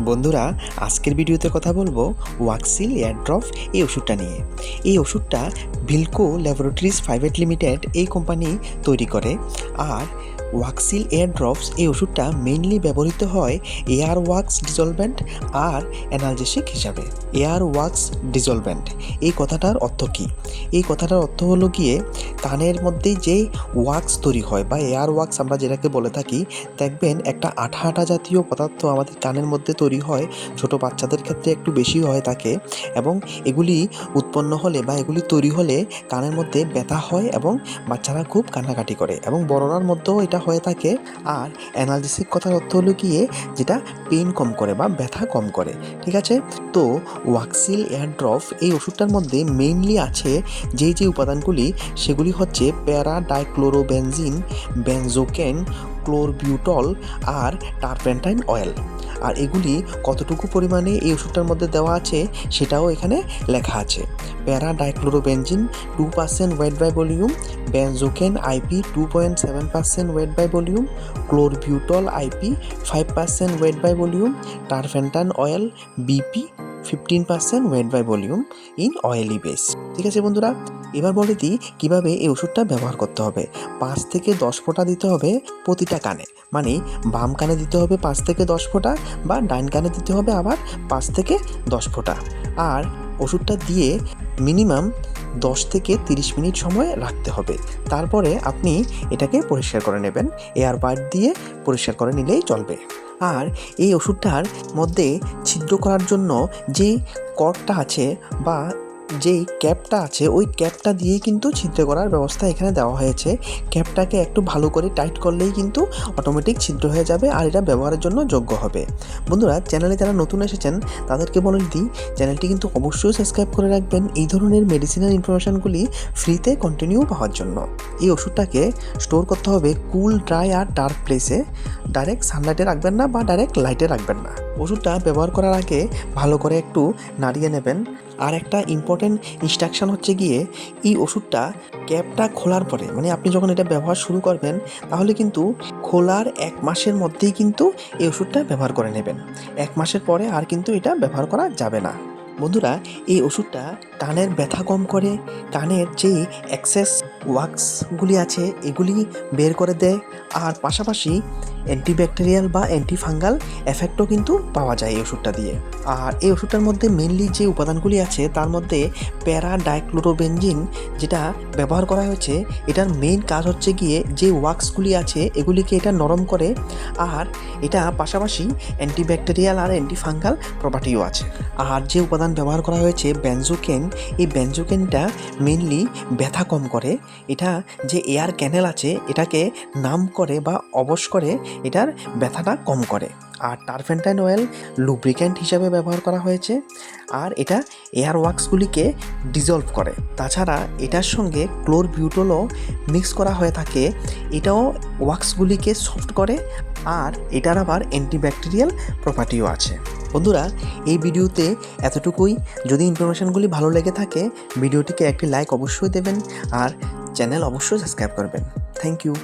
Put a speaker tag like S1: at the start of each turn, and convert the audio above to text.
S1: বন্ধুরা, আজকের ভিডিওতে কথা বলব ওয়াক্সিল এয়ারড্রপ এই ওষুধটা নিয়ে। এই ওষুধটা ভিলকো ল্যাবরেটরিজ প্রাইভেট লিমিটেড এই কোম্পানি তৈরি করে। আর ওয়াক্সিল এয়ার ড্রপস এই ওষুধটা মেইনলি ব্যবহৃত হয় এয়ার ওয়াক্স ডিজলভেন্ট আর অ্যানালজেসিক হিসাবে। এয়ার ওয়াক্স ডিজলভেন্ট এই কথাটার অর্থ কী? এই কথাটার অর্থ হলো গিয়ে কানের মধ্যে যে ওয়াক্স তৈরি হয় বা এয়ার ওয়াক্স আমরা যেটাকে বলে থাকি, দেখবেন একটা আঠা আঠা জাতীয় পদার্থ আমাদের কানের মধ্যে তৈরি হয়, ছোট বাচ্চাদের ক্ষেত্রে একটু বেশি হয় থাকে এবং এগুলি উৎপন্ন হলে বা এগুলি তৈরি হলে কানের মধ্যে ব্যথা হয় এবং বাচ্চারা খুব কান্নাকাটি করে এবং বড়রার মধ্যেও এটা হয়ে থাকে আর অ্যানালজেসিক কথার অর্থ হলো গিয়ে যেটা পেন কম করে বা ব্যথা কম করে, ঠিক আছে? তো ওয়াক্সিল এয়ারড্রপ এই ওষুধটার মধ্যে মেইনলি আছে যেই যে উপাদানগুলি, সেগুলি হচ্ছে প্যারা ডাইক্লোরোবেনজিন বেনজোকেন, ক্লোরবিউটল আর টারপেন্টাইন অয়েল। আর এগুলি কতটুকু পরিমাণে এই ওষুধটার মধ্যে দেওয়া আছে সেটাও এখানে লেখা আছে। Para dichlorobenzene two percent weight by volume benzocaine IP two point seven percent weight by volume chlorbutol IP five percent weight by volume turpentine oil BP fifteen percent weight by volume in oily base ঠিক আছে বন্ধুরা? এবার বলে দিই কীভাবে এই ওষুধটা ব্যবহার করতে হবে। পাঁচ থেকে দশ ফোঁটা দিতে হবে প্রতিটা কানে। মানে বাম কানে দিতে হবে পাঁচ থেকে দশ ফোঁটা বা ডাইন কানে দিতে হবে আবার পাঁচ থেকে দশ ফোঁটা। আর ওষুধটা দিয়ে মিনিমাম দশ থেকে তিরিশ মিনিট সময় রাখতে হবে। তারপরে আপনি এটাকে পরিষ্কার করে নেবেন। এয়ার পাইপ দিয়ে পরিষ্কার করে নিলেই চলবে। আর এই ওষুধটার মধ্যে ছিদ্র করার জন্য যে কর্কটা আছে বা যেই ক্যাপটা আছে, ওই ক্যাপটা দিয়েই কিন্তু ছিদ্র করার ব্যবস্থা এখানে দেওয়া হয়েছে। ক্যাপটাকে একটু ভালো করে টাইট করলেই কিন্তু অটোমেটিক ছিদ্র হয়ে যাবে আর এটা ব্যবহারের জন্য যোগ্য হবে। বন্ধুরা, চ্যানেলে যারা নতুন এসেছেন, তাদেরকে বলে দিই চ্যানেলটি কিন্তু অবশ্যই সাবস্ক্রাইব করে রাখবেন। এই ধরনের মেডিসিনাল ইনফরমেশনগুলি ফ্রিতে কন্টিনিউ পাওয়ার জন্য। এই ওষুধটাকে স্টোর করতে হবে কুল ড্রাই আর ডার্ক প্লেসে ডাইরেক্ট সানলাইটে রাখবেন না বা ডাইরেক্ট লাইটে রাখবেন না। ওষুধটা ব্যবহার করার আগে ভালো করে একটু নাড়িয়ে নেবেন। আর একটা ইম্পর্টেন্ট ইনস্ট্রাকশন হচ্ছে গিয়ে, এই ওষুধটা ক্যাপটা খোলার পরে মানে আপনি যখন এটা ব্যবহার শুরু করবেন, তাহলে কিন্তু খোলার এক মাসের মধ্যেই কিন্তু এই ওষুধটা ব্যবহার করে নেবেন। এক মাসের পরে আর কিন্তু এটা ব্যবহার করা যাবে না। বন্ধুরা, এই ওষুধটা কানের ব্যথা কম করে, কানের যেই অ্যাক্সেস ওয়াক্সগুলি আছে, এগুলি বের করে দেয়। আর পাশাপাশি অ্যান্টিব্যাকটেরিয়াল বা অ্যান্টিফাঙ্গাল এফেক্টও কিন্তু পাওয়া যায় এই ওষুধটা দিয়ে। আর এই ওষুধটার মধ্যে মেনলি যে উপাদানগুলি আছে, তার মধ্যে প্যারা ডাইক্লোরোবেনজিন যেটা ব্যবহার করা হয়েছে, এটার মেইন কাজ হচ্ছে গিয়ে যে ওয়াক্সগুলি আছে, এগুলিকে এটা নরম করে, আর এটা পাশাপাশি অ্যান্টিব্যাকটেরিয়াল আর অ্যান্টিফাঙ্গাল প্রপার্টিও আছে। আর যে উপাদান ব্যবহার করা হয়েছে ব্যানজোকেন এই ব্যানজোকেনটা মেনলি ব্যথা কম করে। এটা যে এয়ার ক্যানেল আছে, এটাকে নাম করে বা অবশ করে এটার ব্যথাটা কম করে। আর টারফেন্টাইন অয়েল লুব্রিক্যান্ট হিসাবে ব্যবহার করা হয়েছে। আর এটা এয়ার ওয়াক্সগুলিকে ডিজলভ করে। তাছাড়া এটার সঙ্গে ক্লোর বিউটলও মিক্স করা হয়ে থাকে। এটাও ওয়াক্সগুলিকে সফট করে। আর এটার আবার অ্যান্টিব্যাকটেরিয়াল প্রপার্টিও আছে। বন্ধুরা, এই ভিডিওতে এতটুকুই। যদি ইনফরমেশনগুলি ভালো লেগে থাকে, ভিডিওটিকে একটি লাইক অবশ্যই দেবেন। আর চ্যানেল অবশ্যই সাবস্ক্রাইব করবেন। Thank you